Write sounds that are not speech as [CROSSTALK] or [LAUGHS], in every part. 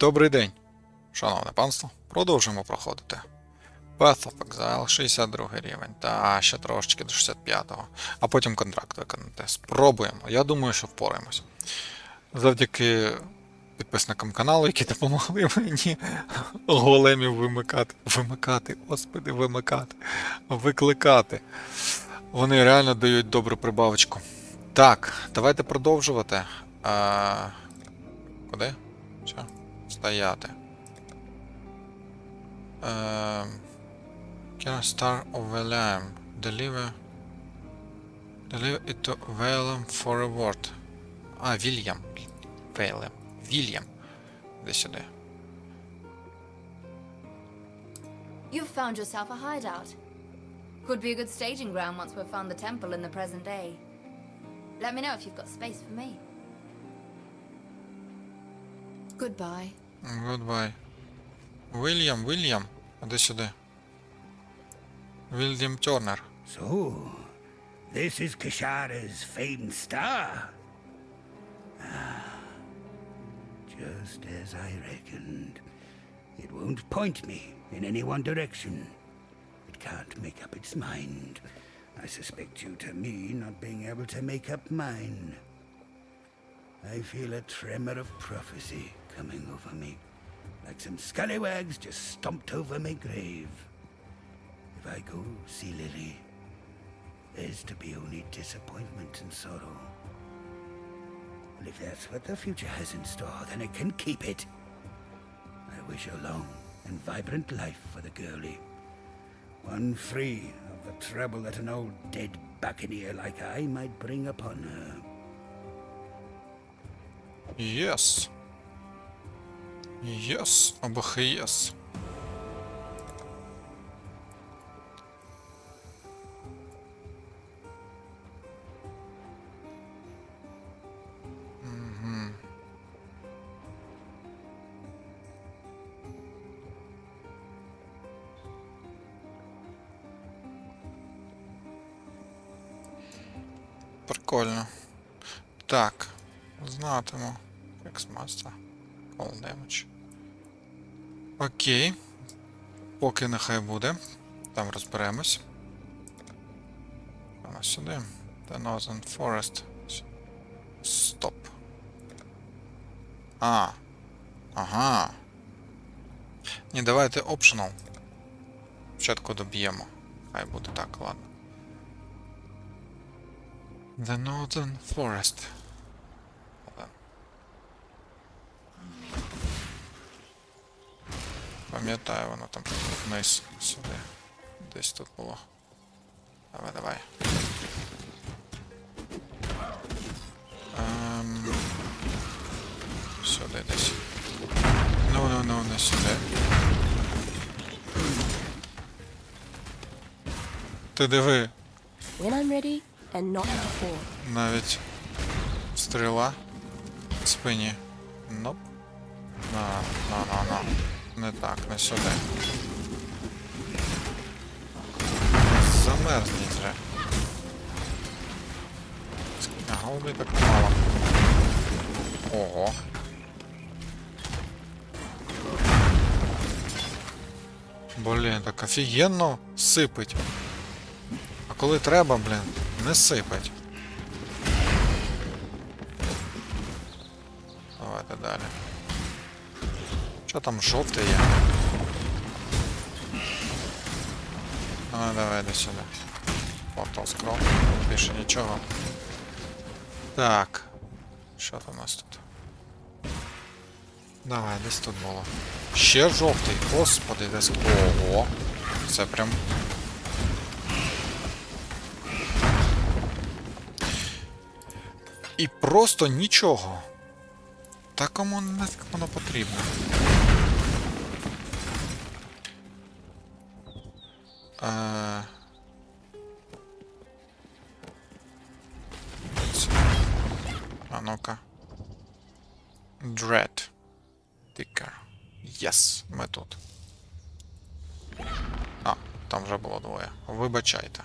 Добрий день, шановне панство. Продовжуємо проходити. Path of Exile, 62 рівень, та ще трошечки до 65-го, а потім контракт виконати. Спробуємо. Я думаю, що впораємось. Завдяки підписникам каналу, які допомогли мені големів вимикати. Вимикати, господи, вимикати. Викликати. Вони реально дають добру прибавочку. Так, давайте продовжувати. А... Куди? Що? Стояти. Ем... Can Star of Valem deliver deliver it to Valem for reward. А, Вільям. Вейлем. Вільям. Де сюди. You've found yourself a hideout. Could be a good staging ground once we've found the temple in the present day. Let me know if you've got space for me. Goodbye. Goodbye. Вільям, Вільям. А де сюди? Вільям Тернер. So, this is Kishara's famed star. Ah, just as I reckoned. It won't point me in any one direction. It can't make up its mind. I suspect due to me not being able to make up mine. I feel a tremor of prophecy coming over me, like some scallywags just stomped over my grave. If I go see Lily, there's to be only disappointment and sorrow. And if that's what the future has in store, then it can keep it. I wish a long and vibrant life for the girlie. One free of the trouble that an old dead buccaneer like I might bring upon her. Yes. Yes, або yes. Прикольно. Так, знатиму. X-Master. All damage. Окей. Поки нехай буде. Там розберемось. Вона сюди. The Northern Forest. Стоп. А. Ага. Ні, давайте optional. Спочатку доб'ємо. Хай буде так, ладно. The Northern Forest. Пам'ятаю, воно там вниз сюди. Десь тут було. Давай, давай. Ем... Сюди десь. Ну, ну, ну, не сюди. Ти диви, when I'm ready and not before. навіть стріла в спині. Ноп. На, на, на, на. Не так, не сюди. Замерзніть же. А голубі так мало. Ого. Блін, так офігенно сипить. А коли треба, блін, не сипить. Що там жовте є? А, ну, давай до сюди. Портал скрол. Більше нічого. Так. Що там у нас тут? Давай, десь тут було. Ще жовтий. Господи, десь. Ого. Це прям. І просто нічого. Та кому не воно потрібно. Це- А ну-ка. Dread. Ticker. Yes, ми тут. А, там вже було двоє. Вибачайте.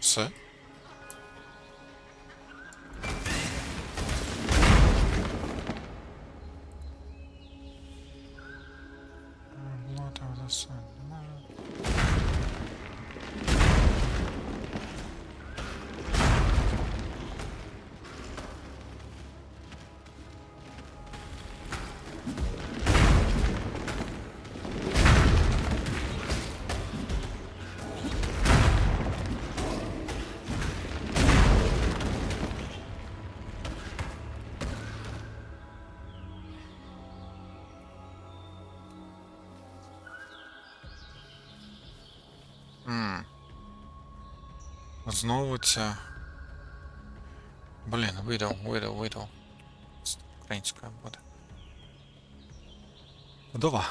Все? Знову ця. Блін, видав, видав, видав. Українською буде. Вдова.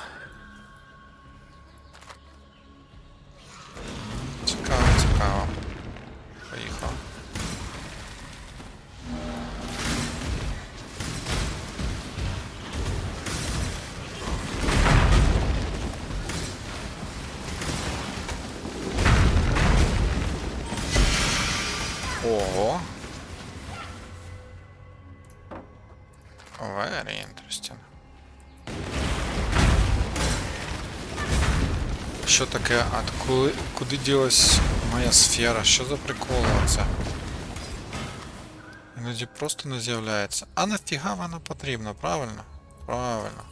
Що таке? А куди, куди ділась моя сфера? Що за прикол це? Іноді просто не з'являється. А нафіга вона потрібна, правильно? Правильно.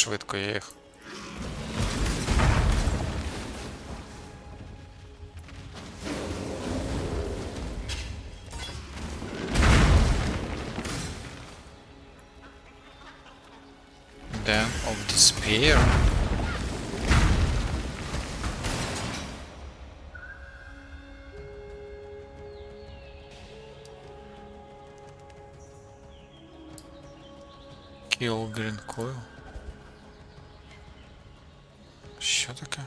Швидко я їх. Den of Despair. Kill Green Coil. Що таке?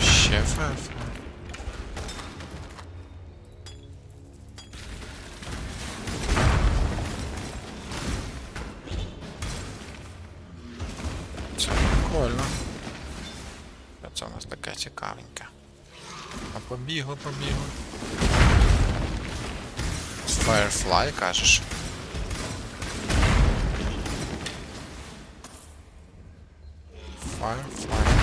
Ще феф. Це прикольно. Це у нас таке цікавеньке. А побігли, побігли. Firefly, кажеш? Firefly.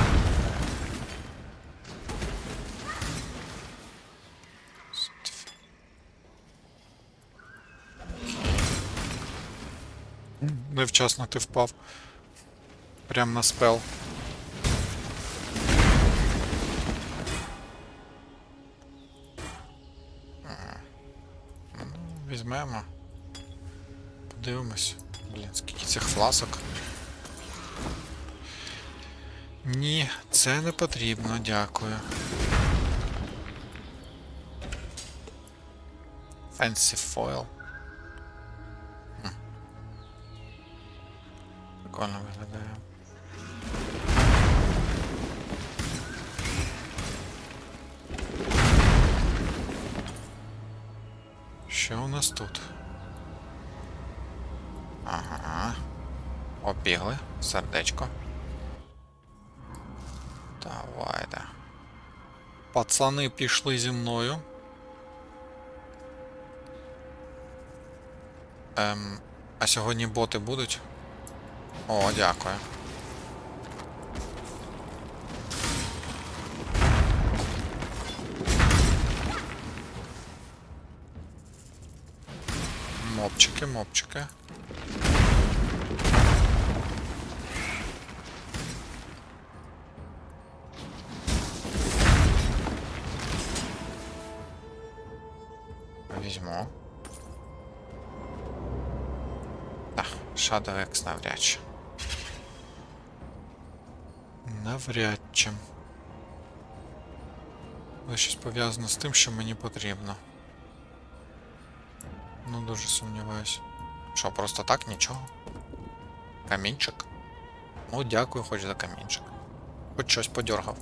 Невчасно ти впав. Прям на спел. Візьмемо. Подивимось. Блін, скільки цих фласок. Ні, це не потрібно, дякую. Fancy foil. Прикольно виглядає. Нас тут? Ага. Обігли. Сердечко. Давайте. Пацани пішли зі мною. Ем, а сьогодні боти будуть? О, дякую. Мопчики, мопчики. Візьму. Так, Shadow X навряд чи. Навряд чи. Але щось пов'язано з тим, що мені потрібно. Ну, дуже сумніваюсь. Що, просто так нічого? Камінчик? Ну, дякую хоч за камінчик. Хоч щось подьоргав.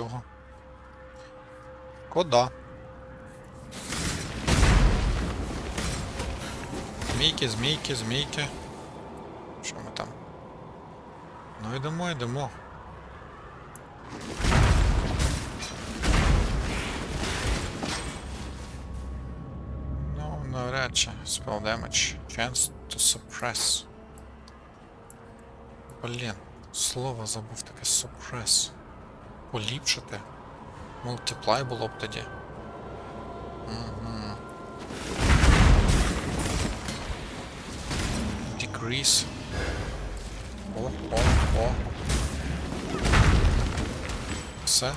нічого. Кода. Змійки, змійки, змійки. Що ми там? Ну йдемо, йдемо. Ну, навряд чи. Spell damage. Chance to suppress. Блін, слово забув таке suppress. Поліпшити. Multiply було б тоді. Угу. Decrease. О, о, о. Все.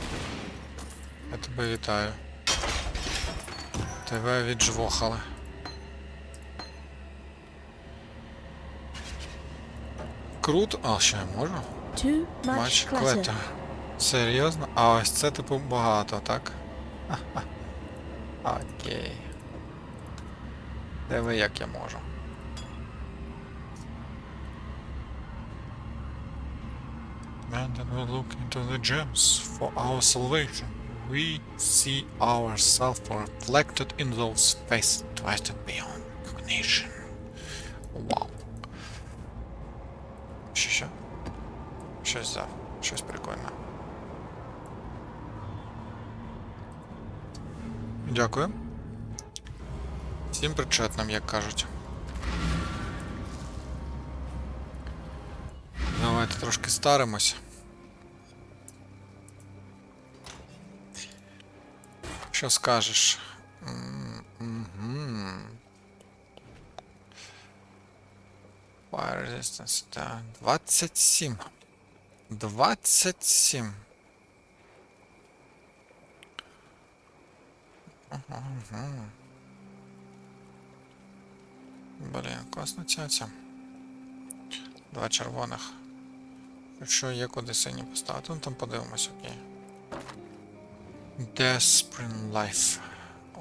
Я тебе вітаю. Тебе віджвохали. Круто. А, що я можу? Матч clutter. клетер. Серйозно? А ось це типу багато, так? Ха-ха. [LAUGHS] Окей. Диви, як я можу. And then we look into the gems for our salvation. We see ourselves reflected in those faces twisted beyond recognition. Вау. Що що? Щось взяв. Щось прикольне. Дякую. Всім причетним, як кажуть. Давайте трошки старимось. Що скажеш? Fire resistance, так. 27. 27. Ага, ага. Блін, класна цяця. Два червоних. Якщо є куди сині поставити, ну там подивимось, окей. Death Spring Life.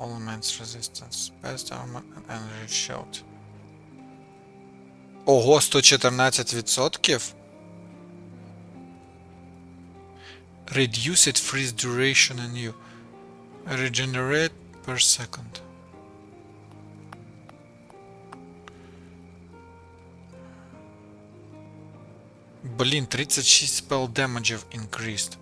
Elements Resistance. Best Armor and Energy Shield. Ого, 114%? Reduced freeze duration on you. Regenerate per second. Блін, 36 spell damage'ів increased.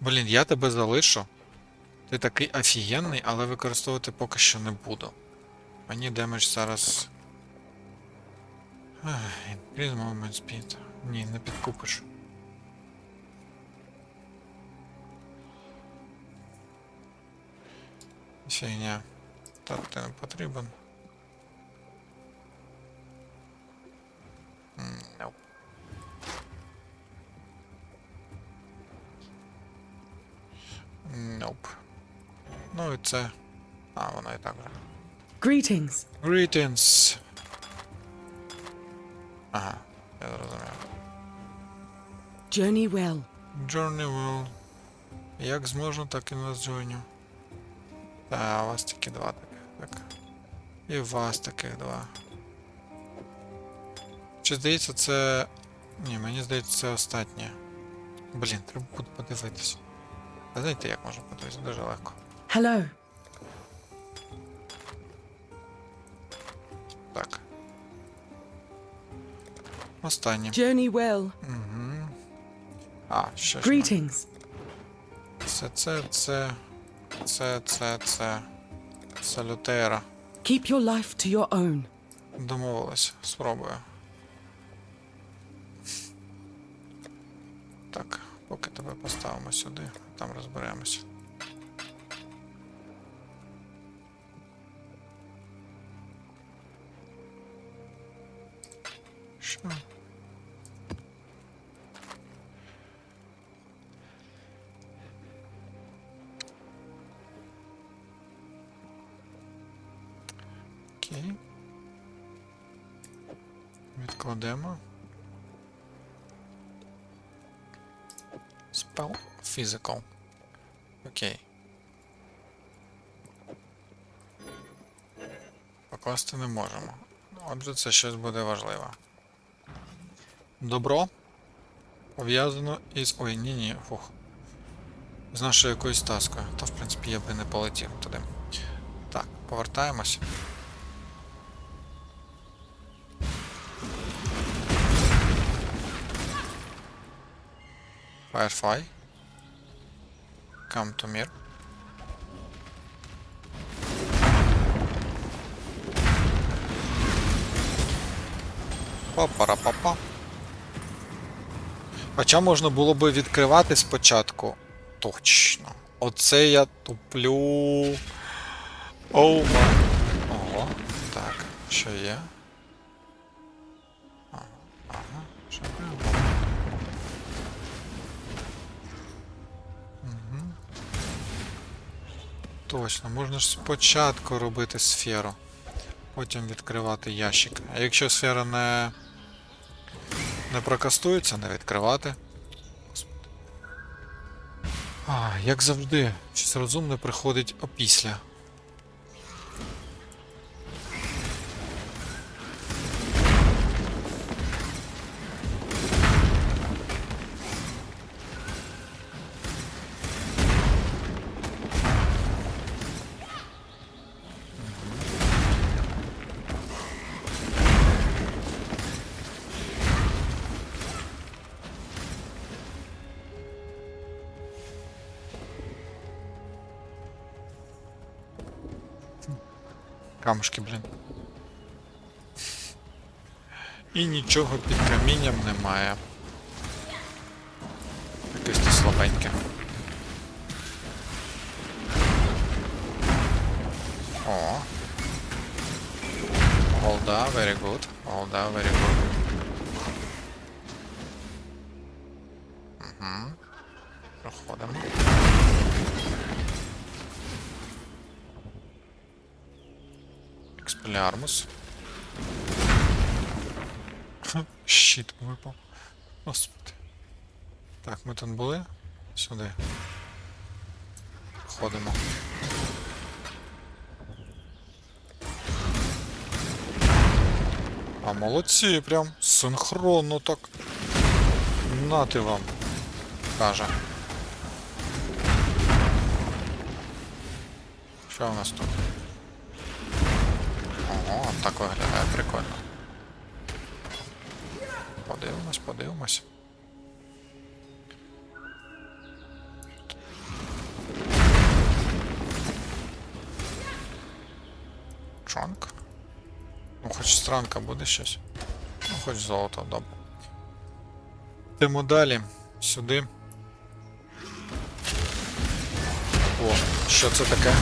Блін, я тебе залишу. Ти такий офігенний, але використовувати поки що не буду. Мені демедж зараз. Ах, Increase movement speed. Ні, не підкупиш. Фігня. Так ти не потрібен. М, Nope. Ну і це. А, воно і так. Greetings. Greetings. Journey well. Journey will. Як зможу, так і вас джойню. Та, у вас тільки два таких. Так. І у вас таких два. Чи здається, це. Ні, мені здається, це останнє. Блін, треба буде подивитись. А знаєте, як можна подивитися? Дуже легко. Hello. Так. Останнє. Journey well. Угу. А, ще ж. Greetings. Це, це, це. Це, це, це. Салютера. Keep your life to your own. Домовилась, Спробую. Так, поки тебе поставимо сюди, там розберемось. Відкладемо. Spell Physical. Окей. Покласти не можемо. Отже, це щось буде важливе. Добро. Пов'язано із. Ой, ні, ні, фух. З нашою якоюсь таскою. То, в принципі, я би не полетів туди. Так, повертаємось. Firefly. Come to me. Па-пара-па-па. Хоча можна було би відкривати спочатку. Точно. Оце я туплю. Оу. Ого. Так, що є? Точно, можна ж спочатку робити сферу. Потім відкривати ящик. А якщо сфера не. не прокастується, не відкривати. А, як завжди, щось розумне приходить опісля. Камушки, блін. І нічого під камінням немає. Якесь то слабеньке. О. Голда, very good. Голда, very good. Угу. Проходимо. Експелярмус. Щит випав. Господи. Так, ми тут були. Сюди. Ходимо. А молодці, прям синхронно так. Нати вам. Каже. Що у нас тут? Ого, так виглядає прикольно. Подивимось, подивимось. Чонк. Ну, хоч странка буде щось. Ну, хоч золото, добре. Йдемо далі. Сюди. О, що це таке?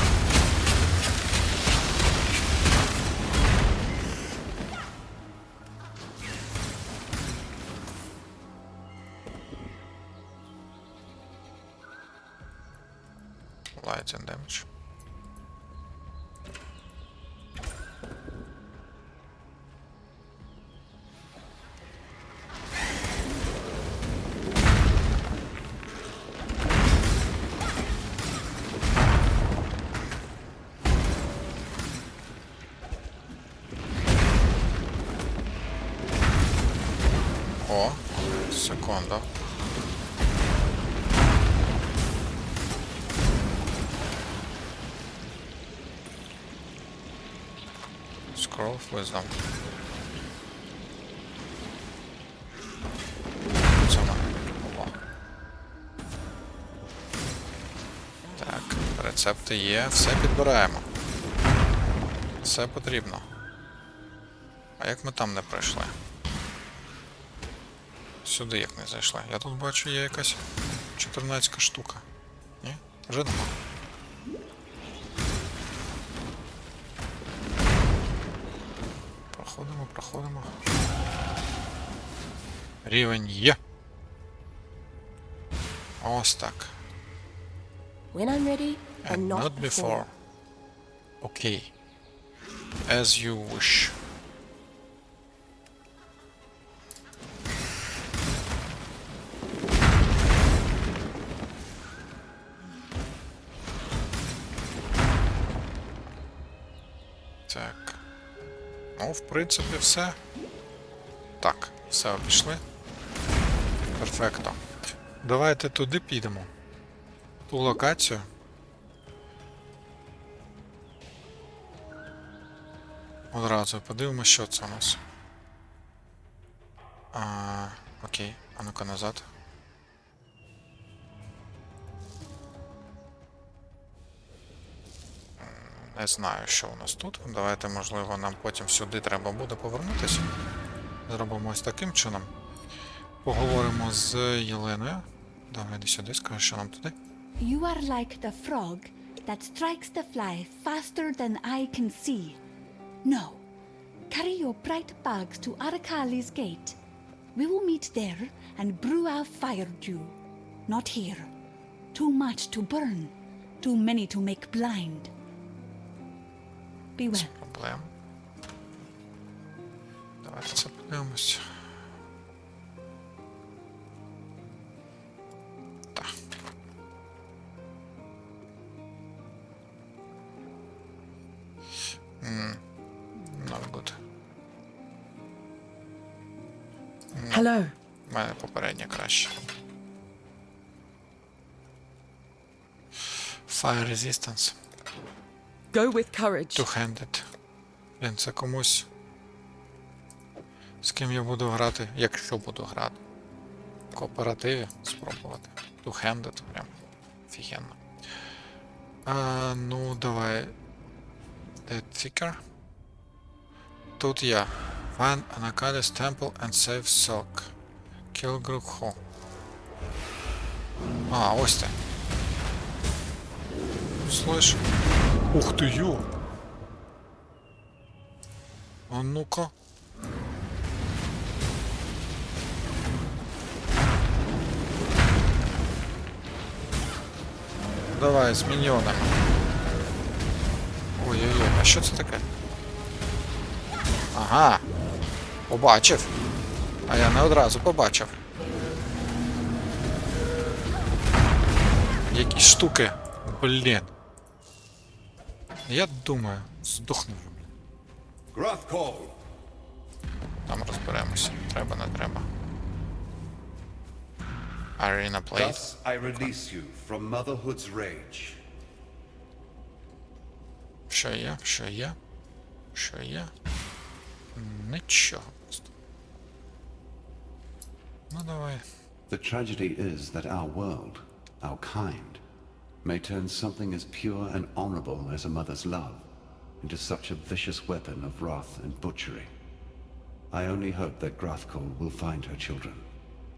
О, секунду. Scroll of Wisdom. Це. Ого. Так, рецепти є, все підбираємо. Все потрібно. А як ми там не пройшли? Сюди як не зайшли. Я тут бачу є якась 14 штука. Ні? Вже нема. Проходимо, проходимо. Рівень є. Ось так. When I'm ready And not, before. Окей. As you wish. В принципі, все. Так, все обійшли. Перфекто. Давайте туди підемо. Ту локацію. Одразу подивимося, що це у нас. А, окей, а ну-ка назад. Не знаю, що у нас тут. Давайте, можливо, нам потім сюди треба буде повернутися. Зробимо ось таким чином. Поговоримо з Єленою. Давай йди сюди, скажи, що нам туди. You are like the frog that strikes the fly faster than I can see. No. Carry your bright bags to Arakali's gate. We will meet there and brew our fire dew. Not here. Too much to burn. Too many to make blind. Be well. Проблем. Давайте це подивимось. Так. М, Not good. Hello. У мене попереднє краще. Fire resistance. Go with courage. Two-handed. Блін, це комусь. З ким я буду грати, якщо буду грати. В кооперативі спробувати. Two-handed, прям. Офігенно. А, ну, давай. Dead Thicker. Тут я. Find Anakali's temple and save Silk. Kill Grukho. А, ось ти. Слышь. Ух ты, ё! А ну-ка. Давай, з міньйонами. Ой-ой-ой, а що це таке? Ага. Побачив. А я не одразу побачив. Які штуки. Блін. Я думаю, здохну вже, блін. Grothcall, Там розберемося. Треба, не треба. Arena Plate. thus I release you from motherhood's rage. Що є? Що є? Що є? Нічого просто. Ну давай. The tragedy is that our world, our kind, may turn something as pure and honorable as a mother's love into such a vicious weapon of wrath and butchery. I only hope that Grathkol will find her children,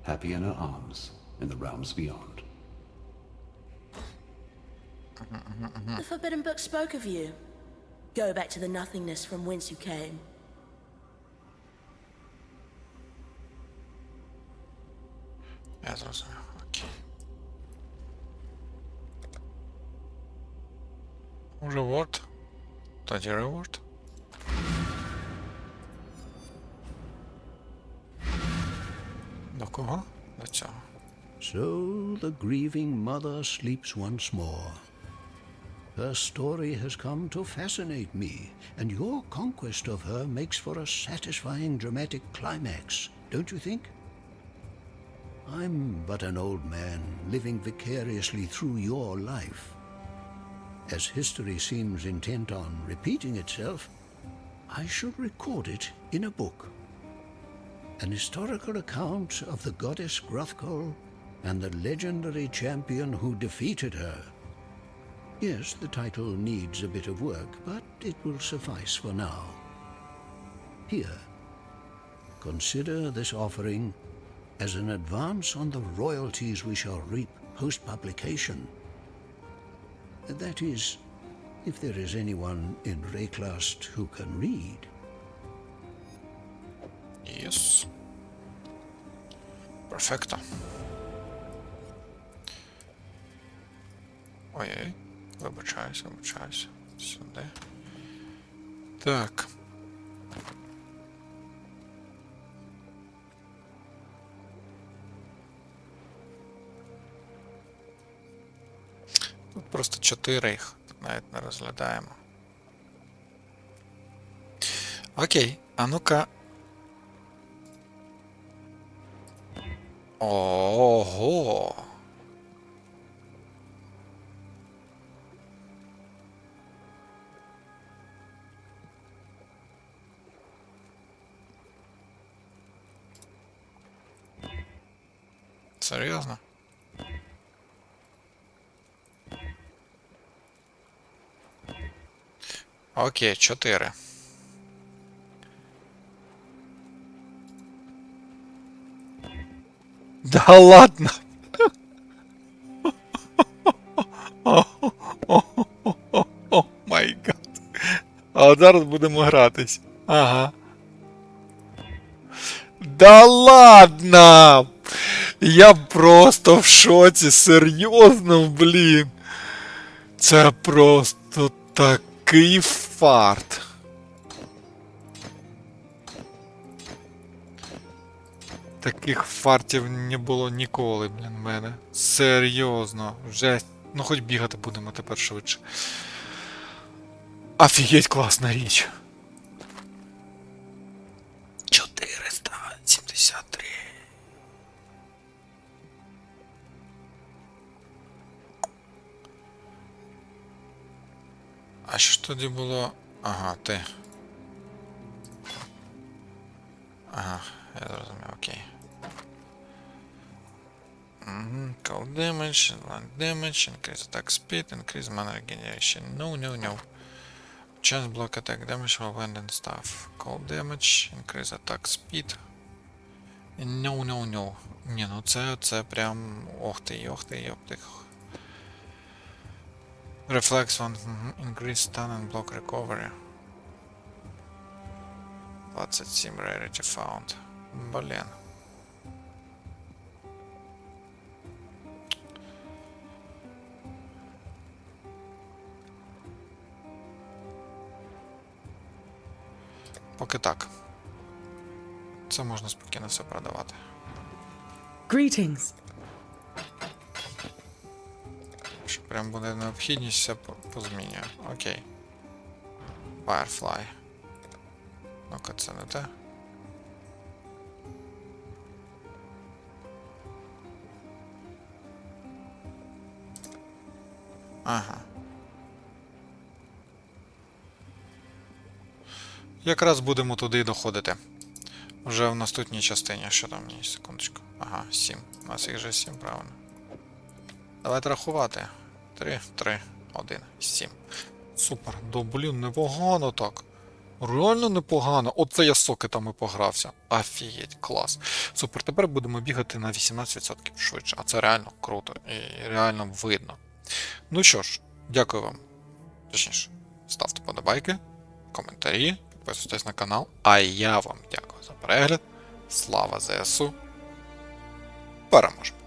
happy in her arms, in the realms beyond. The Forbidden Book spoke of you. Go back to the nothingness from whence you came. That's awesome. Reward? That's będzie reward? Do kogo? Do ciała. So the grieving mother sleeps once more. Her story has come to fascinate me, and your conquest of her makes for a satisfying dramatic climax, don't you think? I'm but an old man, living vicariously through your life. As history seems intent on repeating itself, I shall record it in a book. An historical account of the goddess Grothkol and the legendary champion who defeated her. Yes, the title needs a bit of work, but it will suffice for now. Here, consider this offering as an advance on the royalties we shall reap post publication. That is, if there is anyone in Rayclast who can read. Yes. Perfecto. Ojej, wyobraczaj, zobaczaj, sundę. Tak, Тут просто чотири їх. Тут навіть не розглядаємо. Окей, а ну-ка. Ого. Серйозно? Окей, 4. Да ладно. О май гад. А от зараз будемо гратись. Ага. Да ладно! Я просто в шоці, серйозно, блін. Це просто такий фарт. Таких фартів не було ніколи, блін, в мене. Серйозно. Вже. Ну хоч бігати будемо тепер швидше. Офігеть класна річ. Тоді було? Ага, ти. Ага, я зрозумів, окей. Мгм, Cold damage, land damage, increase attack speed, increase mana regeneration. No, no, no. Chance block attack damage while when and stuff. Cold damage, increase attack speed. No, no, no. Ні, ну це, це прям. Ох ти, ох ти, ох ти. Reflex one, мгм, increase stun and block recovery. 27 rarity found. Блін. Поки так. Це можна спокійно все продавати. Greetings. Прям буде необхідність, все позмінює. Окей. Firefly. Ну-ка, це не те. Ага. Якраз будемо туди доходити. Вже в наступній частині. Що там ні, секундочку. Ага, 7. У нас їх вже 7, правильно. Давайте рахувати. 3, 3, 1, 7. Супер. Да блін, непогано так. Реально непогано. Оце я соки там і погрався. Офігеть, клас. Супер, тепер будемо бігати на 18% швидше. А це реально круто і реально видно. Ну що ж, дякую вам. Точніше, ставте подобайки, коментарі, підписуйтесь на канал. А я вам дякую за перегляд. Слава ЗСУ. Переможемо!